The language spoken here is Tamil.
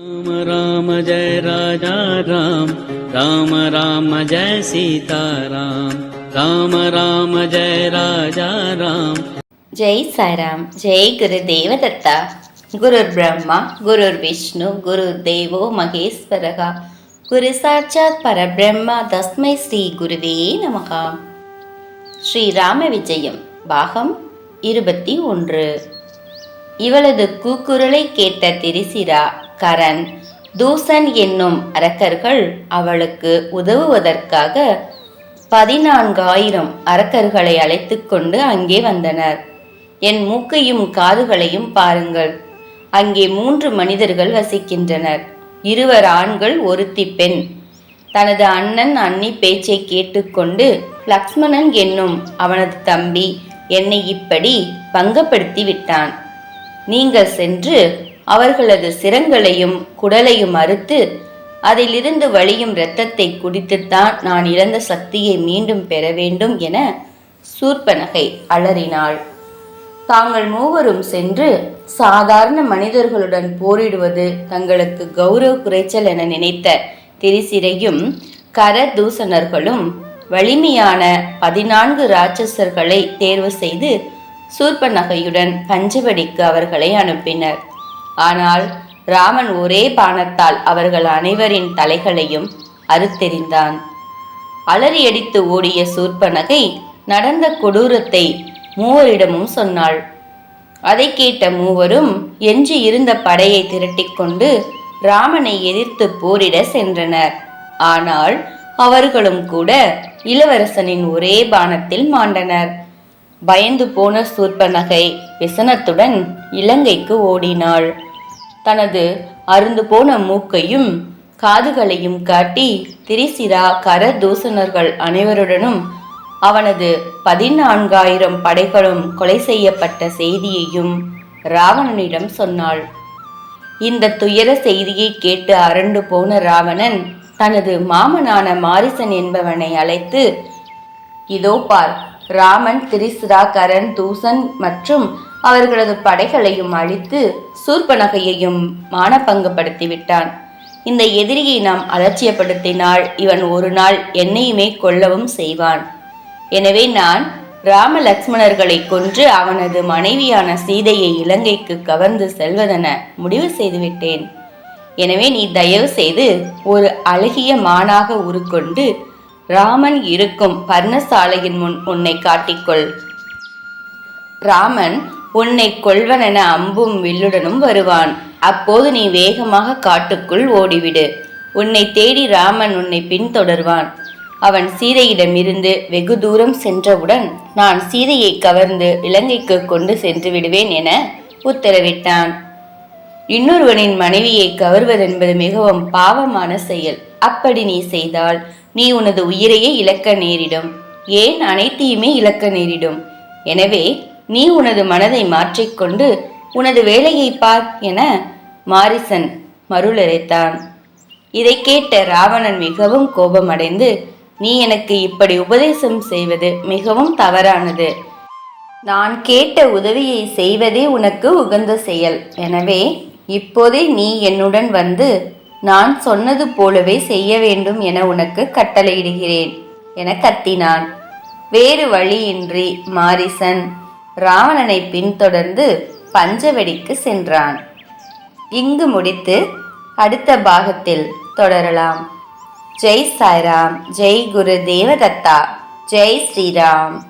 ராம ராம ஜெய ராஜா ராம் ராம ராம ஜெய சீதாராம் ராம ராம ஜெய ராஜா ராம் ஜெய் சாராம் ஜெய் குரு தேவதத்தா குரு பிரம்மா குரு விஷ்ணு குரு தேவோ மகேஸ்வரகா குரு சாட்சாத் பரபிரம்மா தஸ்மை ஸ்ரீ குருவே நமகா ஸ்ரீராம விஜயம் பாகம் இருபத்தி ஒன்று। இவளது கூக்குரலை கேட்ட திரிசிரா கரண் தூசன் என்னும் அரக்கர்கள் அவளுக்கு உதவுவதற்காக பதினான்காயிரம் அரக்கர்களை அழைத்து கொண்டு அங்கே வந்தனர். என் மூக்கையும் காதுகளையும் பாருங்கள். அங்கே மூன்று மனிதர்கள் வசிக்கின்றனர். இருவர் ஆண்கள் ஒருத்தி பெண். தனது அண்ணன் அண்ணி பேச்சை கேட்டுக்கொண்டு லக்ஷ்மணன் என்னும் அவனது தம்பி என்னை இப்படி பங்கப்படுத்தி விட்டான் நீங்கள் சென்று அவர்களது சிரங்களையும் குடலையும் அறுத்து அதிலிருந்து வழியும் இரத்தத்தை குடித்துத்தான் நான் இழந்த சக்தியை மீண்டும் பெற வேண்டும் என சூர்பனகை அலறினாள். தாங்கள் மூவரும் சென்று சாதாரண மனிதர்களுடன் போரிடுவது தங்களுக்கு கௌரவ குறைச்சல் என நினைத்த திரிசிரையும் கரதூசணர்களும் வலிமையான பதினான்கு ராட்சசர்களை தேர்வு செய்து சூர்பநகையுடன் பஞ்சவடிக்கு அவர்களை அனுப்பினர். ஆனால் ராமன் ஒரே பானத்தால் அவர்கள் அனைவரின் தலைகளையும் அறுத்தெறிந்தான். அலறியடித்து ஓடிய சூர்பனகை நடந்த கொடூரத்தை மூவரிடமும் சொன்னாள். அதை கேட்ட மூவரும் எஞ்சி இருந்த படையை திரட்டிக்கொண்டு ராமனை எதிர்த்து போரிட சென்றனர். ஆனால் அவர்களும் கூட இளவரசனின் ஒரே பானத்தில் மாண்டனர். பயந்து போன சூர்பனகை விசனத்துடன் இலங்கைக்கு ஓடினாள். தனது அருந்து போன மூக்கையும் காதுகளையும் காட்டி திரிசிரா கரதூசணர்கள் அனைவருடனும் அவனது பதினான்காயிரம் படைகளும் கொலை செய்யப்பட்ட செய்தியையும் ராவணனிடம் சொன்னாள். இந்த துயர செய்தியை கேட்டு அரண்டு போன ராவணன் தனது மாமனான மாரிசன் என்பவனை அழைத்து இதோ பார் ராமன் திரிசிரா கரண் தூசன் மற்றும் அவர்களது படைகளையும் அழித்து சூர்பனகையையும் மானபங்கப்படுத்தி விட்டான் இந்த எதிரியை நாம் அலட்சியப்படுத்தினால் இவன் ஒரு நாள் என்னையுமே கொல்லவும் செய்வான். எனவே நான் ராம லக்ஷ்மணர்களை கொன்று அவனது மனைவியான சீதையை இலங்கைக்கு கவர்ந்து செல்வதென முடிவு செய்துவிட்டேன். எனவே நீ தயவு செய்து ஒரு அழகிய மானாக உருக்கொண்டு ராமன் இருக்கும் பர்ணசாலையின் முன் உன்னை காட்டிக்கொள். ராமன் உன்னை கொள்வனென அம்பும் வில்லுடனும் வருவான். அப்போது நீ வேகமாக காட்டுக்குள் ஓடிவிடு. உன்னை தேடி ராமன் உன்னை பின்தொடர்வான். அவன் சீதையிடமிருந்து வெகு தூரம் சென்றவுடன் நான் சீதையை கவர்ந்து இலங்கைக்கு கொண்டு சென்று விடுவேன் என உத்தரவிட்டான். இன்னொருவனின் மனைவியை கவர்வதென்பது மிகவும் பாவமான செயல். அப்படி நீ செய்தால் நீ உனது உயிரையே இழக்க நேரிடும். ஏன் அனைத்தையுமே இழக்க நேரிடும்? எனவே நீ உனது மனதை மாற்றிக்கொண்டு உனது வேலையை பார் என மாரிசன் மருளரைத்தான். இதை கேட்ட ராவணன் மிகவும் கோபமடைந்து நீ எனக்கு இப்படி உபதேசம் செய்வது மிகவும் தவறானது. நான் கேட்ட உதவியை செய்வதே உனக்கு உகந்த செயல். எனவே இப்போதே நீ என்னுடன் வந்து நான் சொன்னது போலவே செய்ய வேண்டும் என உனக்கு கட்டளையிடுகிறேன் என கத்தினான். வேறு வழியின்றி மாரிசன் ராவணனை பின்தொடர்ந்து பஞ்சவடிக்கு சென்றான். இங்கு முடித்து அடுத்த பாகத்தில் தொடரலாம். ஜெய் சாய்ராம் ஜெய் குரு தேவதத்தா ஜெய் ஸ்ரீராம்.